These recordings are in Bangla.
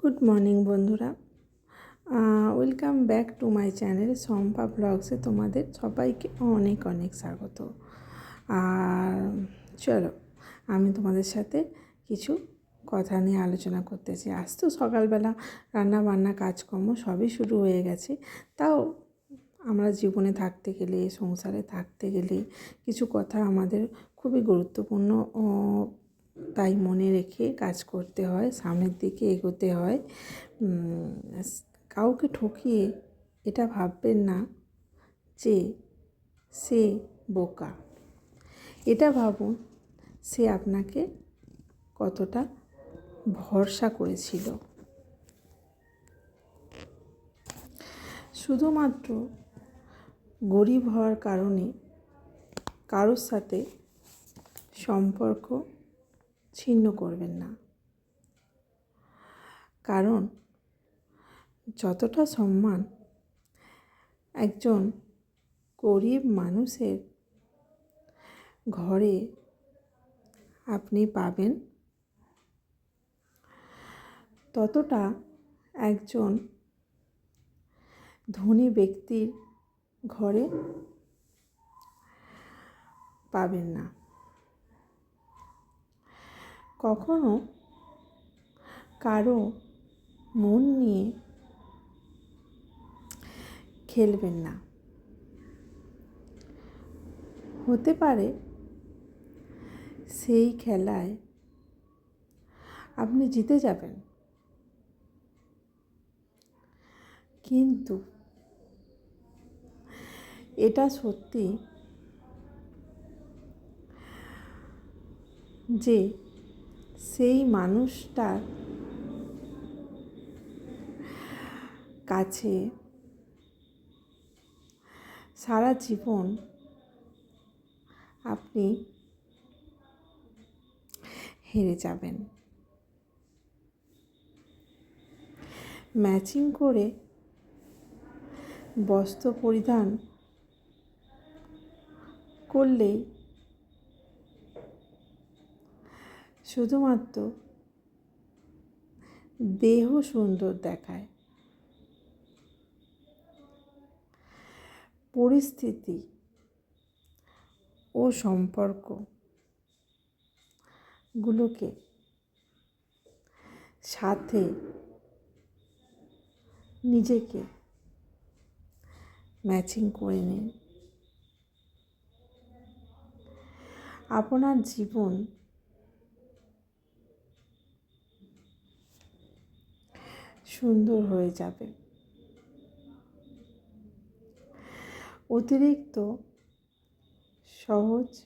গুড মর্নিং বন্ধুরা। Welcome back to my channel সম্পা ব্লগসে তোমাদের সবাইকে অনেক অনেক স্বাগত। আর চলো, আমি তোমাদের সাথে কিছু কথা নিয়ে আলোচনা করতেছি আজ তো সকালবেলা রান্না বান্না কাজকর্ম সবই শুরু হয়ে গেছে। তাও আমরা জীবনে থাকতে গেলে, সংসারে থাকতে গেলে কিছু কথা আমাদের খুবই গুরুত্বপূর্ণ তাই মনে রেখে কাজ করতে হয়, সামনের দিকে এগোতে হয়। কাউকে ঠকিয়ে এটা ভাববেন না যে সে বোকা। এটা ভাবুন, সে আপনাকে কতটা ভরসা করেছিল। শুধুমাত্র গরিব হওয়ার কারণে কারোর সাথে সম্পর্ক ছিন্ন করবেন না। কারণ যতটা সম্মান একজন গরিব মানুষের ঘরে আপনি পাবেন, ততটা একজন ধনী ব্যক্তির ঘরে পাবেন না। কখনো কারও মন নিয়ে খেলবেন না। হতে পারে সেই খেলায় আপনি জিতে যাবেন। কিন্তু এটা সত্যি যে সেই মানুষটার কাছে সারা জীবন আপনি হেরে যাবেন। ম্যাচিং করে বস্ত্র পরিধান করলেই শুধুমাত্র দেহ সুন্দর দেখায়। পরিস্থিতি ও সম্পর্ক গুলোকে সাথে নিজেকে ম্যাচিং করে নিন। আপনার জীবন সুন্দর হয়ে যাবে। অতিরিক্ত সহজ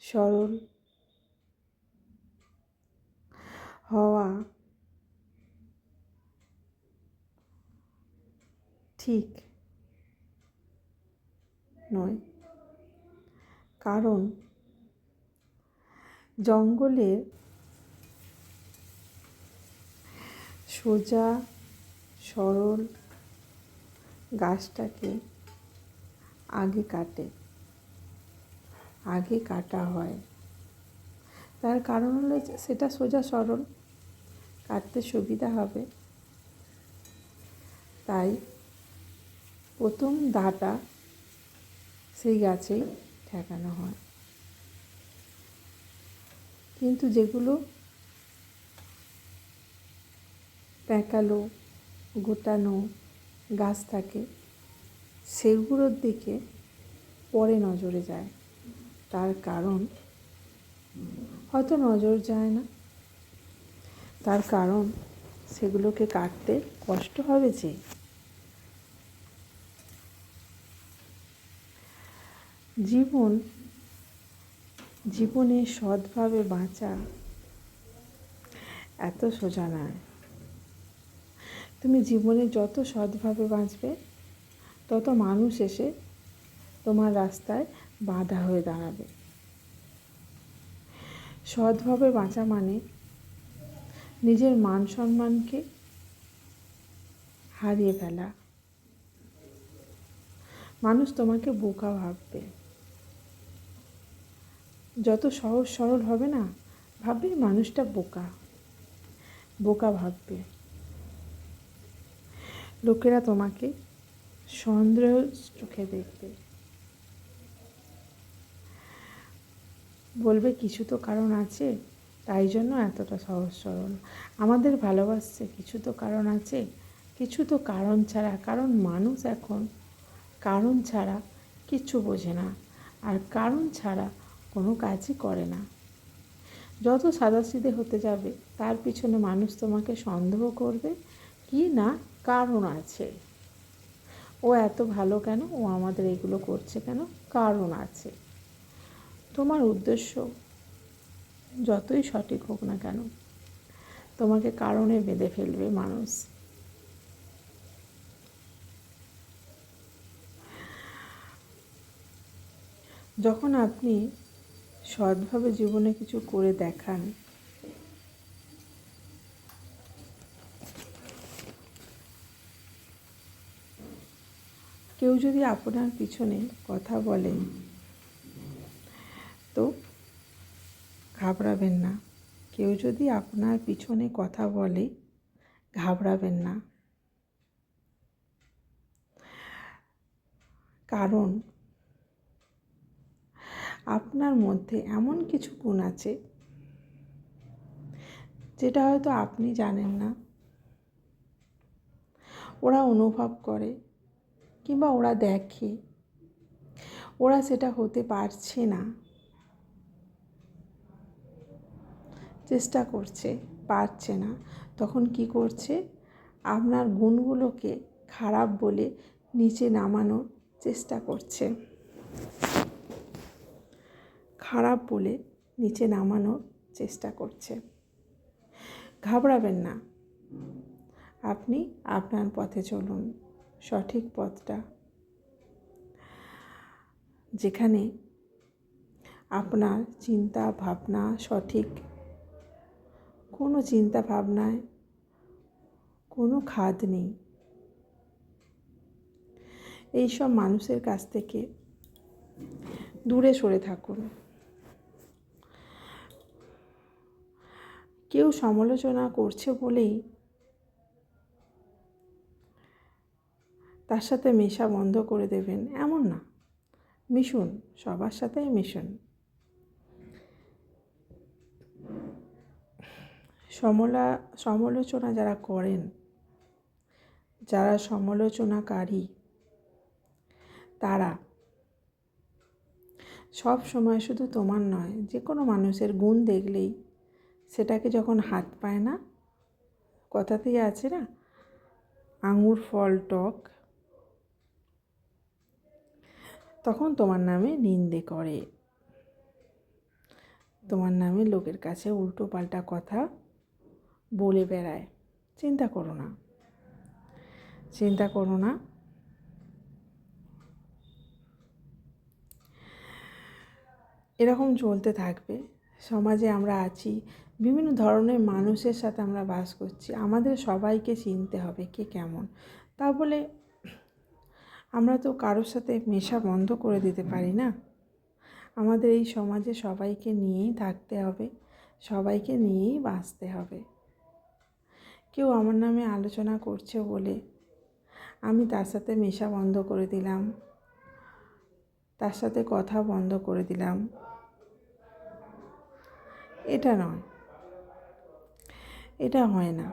সরল হওয়া ঠিক নয়। কারণ জঙ্গলের সোজা, সরল গাছটাকে আগে কাটে। আগে কাটা হয়। তার কারণ হলো সেটা সোজা, সরল। কাটতে সুবিধা হবে। তাই প্রথম দাটা সেই গাছেই ঠেকানো হয়। কিন্তু যেগুলো প্যাঁকালো গোটানো গাছ থাকে সেগুলোর দিকে পরে নজরে যায়। তার কারণ? হয়তো নজর যায় না। তার কারণ, সেগুলোকে কাটতে কষ্ট হবে যে। জীবন জীবনে সৎভাবে বাঁচা এত সোজা নয়। তুমি জীবনে যত সৎভাবে বাঁচবে, তত মানুষ এসে তোমার রাস্তায় বাধা হয়ে দাঁড়াবে। সৎভাবে বাঁচা মানে নিজের মান সম্মানকে হারিয়ে ফেলা। মানুষ তোমাকে বোকা ভাববে। যত সহজ সরল হবে না, ভাববে মানুষটা বোকা। বোকা ভাববে। লোকেরা তোমাকে সন্দেহ চোখে দেখবে। বলবে, কিছু তো কারণ আছে, তাই জন্য এতটা সহজ সরল। আমাদের ভালোবাসছে, কিছু তো কারণ আছে, কিছু তো কারণ ছাড়া, কারণ মানুষ এখন কারণ ছাড়া কিচ্ছু বোঝে না, আর কারণ ছাড়া কোনো কাজই করে না। যত সাদাসিধে হতে যাবে, তার পিছনে মানুষ তোমাকে সন্দেহ করবে, কি না কারণ আছে। ও এত ভালো কেন? ও আমাদের এগুলো করছে কেন? কারণ আছে। তোমার উদ্দেশ্য যতই সঠিক হোক না কেন, তোমাকে কারণে বেঁধে ফেলবে মানুষ। যখন আপনি সৎভাবে জীবনে কিছু করে দেখান কেউ যদি আপনার পিছনে কথা বলে তো ঘাবড়াবেন না। কেউ যদি আপনার পিছনে কথা বলে, ঘাবড়াবেন না। কারণ আপনার মধ্যে এমন কিছু গুণ আছে, যেটা হয়তো আপনি জানেন না। ওরা অনুভব করে কিংবা ওরা দেখে। ওরা সেটা হতে পারছে না। চেষ্টা করছে, পারছে না। তখন কি করছে? আপনার গুণগুলোকে খারাপ বলে নিচে নামানোর চেষ্টা করছে। খারাপ বলে নিচে নামানোর চেষ্টা করছে। ঘাবড়াবেন না। আপনি আপনার পথে চলুন। সঠিক পথটা। যেখানে আপনার চিন্তা ভাবনা সঠিক। কোনো চিন্তা ভাবনায় কোনো খাদ নেই। এইসব মানুষের কাছ থেকে দূরে সরে থাকুন। কেউ সমালোচনা করছে বলেই তার সাথে মেশা বন্ধ করে দেবেন, এমন না। মিশুন, সবার সাথেই মিশুন। সমলা, সমালোচনা যারা করেন, যারা সমালোচনাকারী, তারা সব সময় শুধু তোমার নয়, যে কোনো মানুষের গুণ দেখলেই সেটাকে যখন হাত পায় না, কথাতেই আছে না, আঙুর ফল টক তখন তোমার নামে নিন্দে করে। তোমার নামে লোকের কাছে উল্টো পাল্টা কথা বলে বেড়ায়। চিন্তা করো না। চিন্তা করো না। এরকম চলতে থাকবে। সমাজে আমরা আছি। বিভিন্ন ধরনের মানুষের সাথে আমরা বাস করছি। আমাদের সবাইকে চিনতে হবে কে কেমন। তা বলে আমরা তো কারোর সাথে মেশা বন্ধ করে দিতে পারি না। আমাদের এই সমাজে সবাইকে নিয়েই থাকতে হবে, সবাইকে নিয়েই বাঁচতে হবে। কেউ আমার নামে আলোচনা করছে বলে আমি তার সাথে মেশা বন্ধ করে দিলাম, তার সাথে কথা বন্ধ করে দিলাম। এটা নয়, এটা হয় না।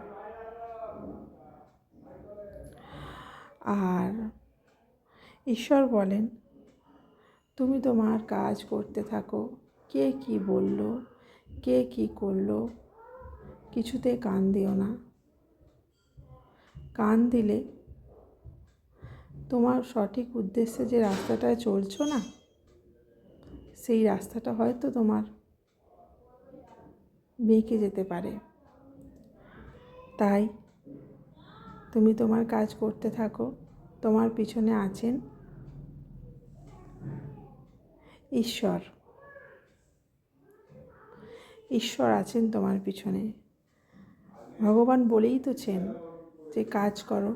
আর ঈশ্বর বলেন, তুমি তোমার কাজ করতে থাকো। কে কি বলল? কে কি করল? কিছুতে কান দিও না। কান দিলে তোমার সঠিক উদ্দেশ্যে যে রাস্তাটায় চলছো না, সেই রাস্তাটা হয়তো তোমার বেঁকে যেতে পারে। তাই তুমি তোমার কাজ করতে থাকো। তোমার পিছনে আছেন ঈশ্বর। ঈশ্বর আছেন তোমার পিছনে। ভগবান বলেই তো ছেন যে কাজ করো,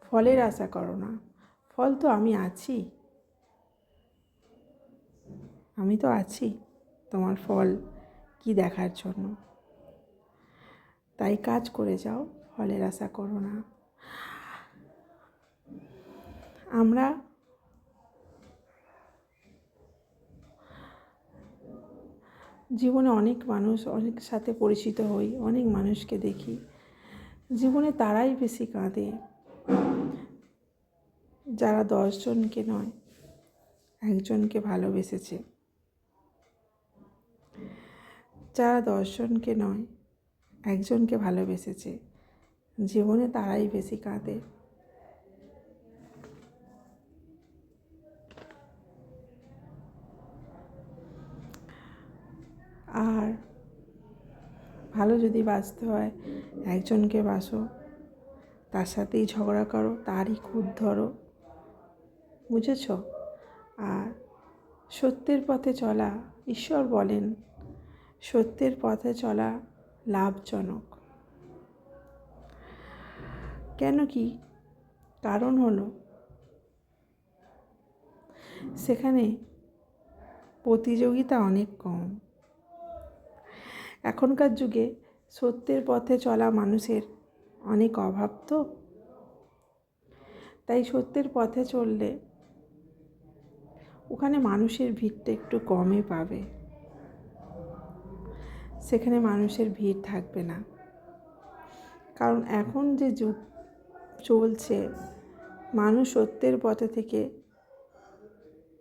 ফলের আশা করো না। ফল তো আমি আছি। আমি তো আছি তোমার ফল কি দেখার জন্য। তাই কাজ করে যাও, ফলের আশা করো না। আমরা জীবনে অনেক মানুষ অনেক সাথে পরিচিত হই, অনেক মানুষকে দেখি। জীবনে তারাই বেশি কাঁদে, যারা দশজনকে নয়, একজনকে ভালোবেসেছে। যারা দশজনকে নয়, একজনকে ভালোবেসেছে। জীবনে তারাই বেশি কাঁদে। আর ভালো যদি বাঁচতে হয়, একজনকে বাসো তার সাথেই ঝগড়া করো, তারই খুদ ধরো। বুঝেছ? আর সত্যের পথে চলা, ঈশ্বর বলেন, সত্যের পথে চলা লাভজনক। কেন কি? কারণ হলো, সেখানে প্রতিযোগিতা অনেক কম। এখনকার যুগে সত্যের পথে চলা মানুষের অনেক অভাব তো? তাই সত্যের পথে চললে ওখানে মানুষের ভিড়টা একটু কমই পাবে। সেখানে মানুষের ভিড় থাকবে না। কারণ এখন যে যুগ চলছে, মানুষ সত্যের পথে থেকে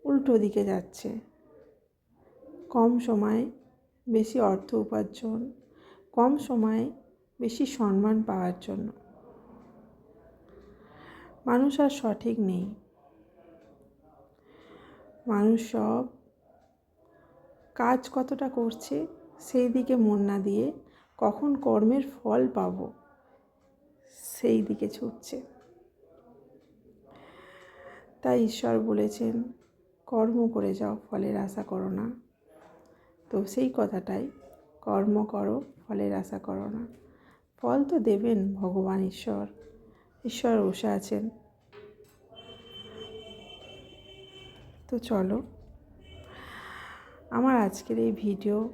উল্টো দিকে যাচ্ছে। কম সময়ে বেশি অর্থ উপার্জন, কম সময়ে বেশি সম্মান পাওয়ার জন্য। মানুষ আর সঠিক নেই। মানুষ সব কাজ কতটা করছে সেই দিকে মন না দিয়ে কখন কর্মের ফল পাব সেই দিকে ছুটছে। তাই ঈশ্বর বলেছেন, কর্ম করে যাও, ফলের আশা করো না। তো সেই কথাটাই, কর্ম করো, ফলের আশা করো না। ফল তো দেবেন ভগবান ঈশ্বর। ঈশ্বর বসে আছেন। তো চলো, আমার আজকের এই ভিডিও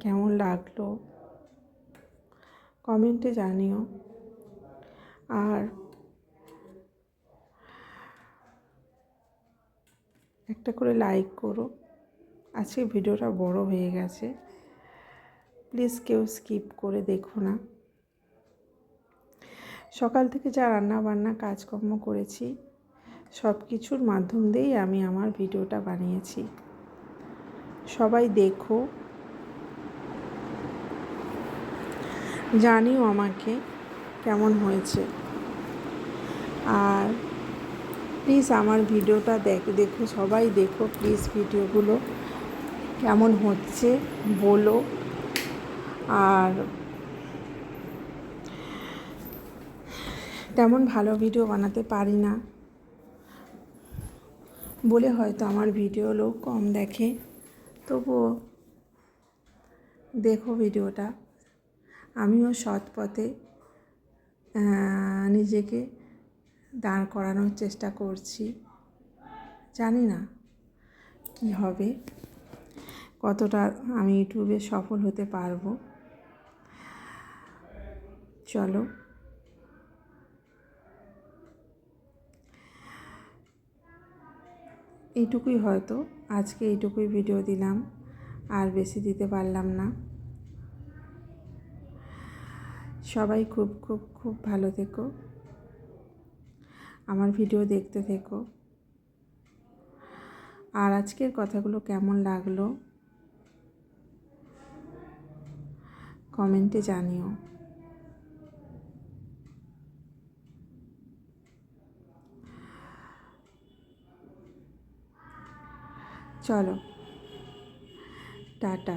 কেমন লাগল কমেন্টে জানিও। আর একটা করে লাইক করো। আজকে ভিডিওটা বড় হয়ে গেছে। প্লিজ কেউ স্কিপ করে দেখো না। সকাল থেকে যা রান্না বান্না কাজকর্ম করেছি সব কিছুর মাধ্যম দিয়েই আমি আমার ভিডিওটা বানিয়েছি। সবাই দেখো। জানিও আমাকে কেমন হয়েছে। আর প্লিজ আমার ভিডিওটা দেখ, দেখো, সবাই দেখো প্লিজ ভিডিওগুলো। কেমন হচ্ছে বলো। আর তেমন ভালো ভিডিও বানাতে পারি না। বলে হয়তো আমার ভিডিও লোক কম দেখে। তবুও দেখো ভিডিওটা আমিও সৎ পথে নিজেকে দাঁড় করানোর চেষ্টা করছি। জানি না কি হবে। কতটা আমি ইউটিউবে সফল হতে পারব। চলো। এইটুকুই হয়তো, আজকে এইটুকুই ভিডিও দিলাম, আর বেশি দিতে পারলাম না। সবাই খুব খুব খুব ভালো থেকো। আমার ভিডিও দেখতে থেকো। আর আজকের কথাগুলো কেমন লাগল? কমেন্টে জানিও। চলো টাটা।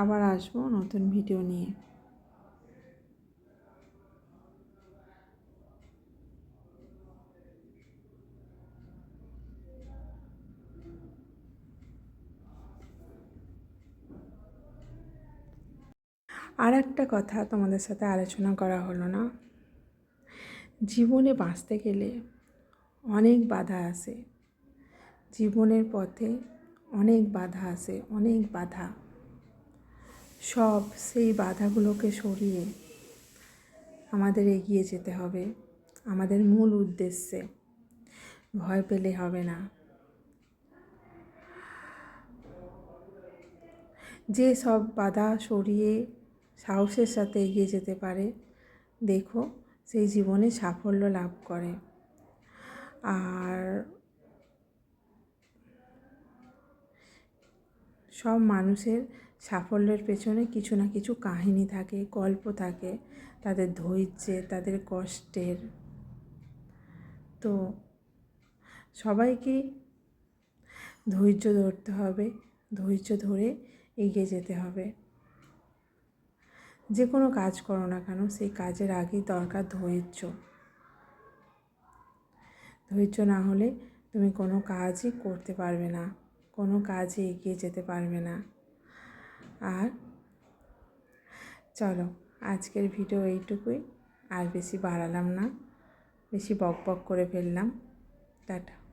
আবার আসব নতুন ভিডিও নিয়ে। আর একটা কথা তোমাদের সাথে আলোচনা করা হলো না। জীবনে বাঁচতে গেলে অনেক বাধা আসে জীবনের পথে অনেক বাধা আসে অনেক বাধা। সব সেই বাধাগুলোকে সরিয়ে আমাদের এগিয়ে যেতে হবে। আমাদের মূল উদ্দেশ্যে ভয় পেলে হবে না। যে সব বাধা সরিয়ে সাহসের সাথে এগিয়ে যেতে পারে। দেখো, সেই জীবনে সাফল্য লাভ করে। আর সব মানুষের সাফল্যের পেছনে কিছু না কিছু কাহিনী থাকে, গল্প থাকে, তাদের ধৈর্যের, তাদের কষ্টের। তো সবাইকে ধৈর্য ধরতে হবে, ধৈর্য ধরে এগিয়ে যেতে হবে। যে কোনো কাজ করো না কেন, সেই কাজের আগেই দরকার ধৈর্য। ধৈর্য না হলে তুমি কোনো কাজই করতে পারবে না, কোনো কাজে এগিয়ে যেতে পারবে না। আর চলো, আজকের ভিডিও এইটুকুই। আর বেশি বাড়ালাম না, বেশি বক বক করে ফেললাম। টাটা।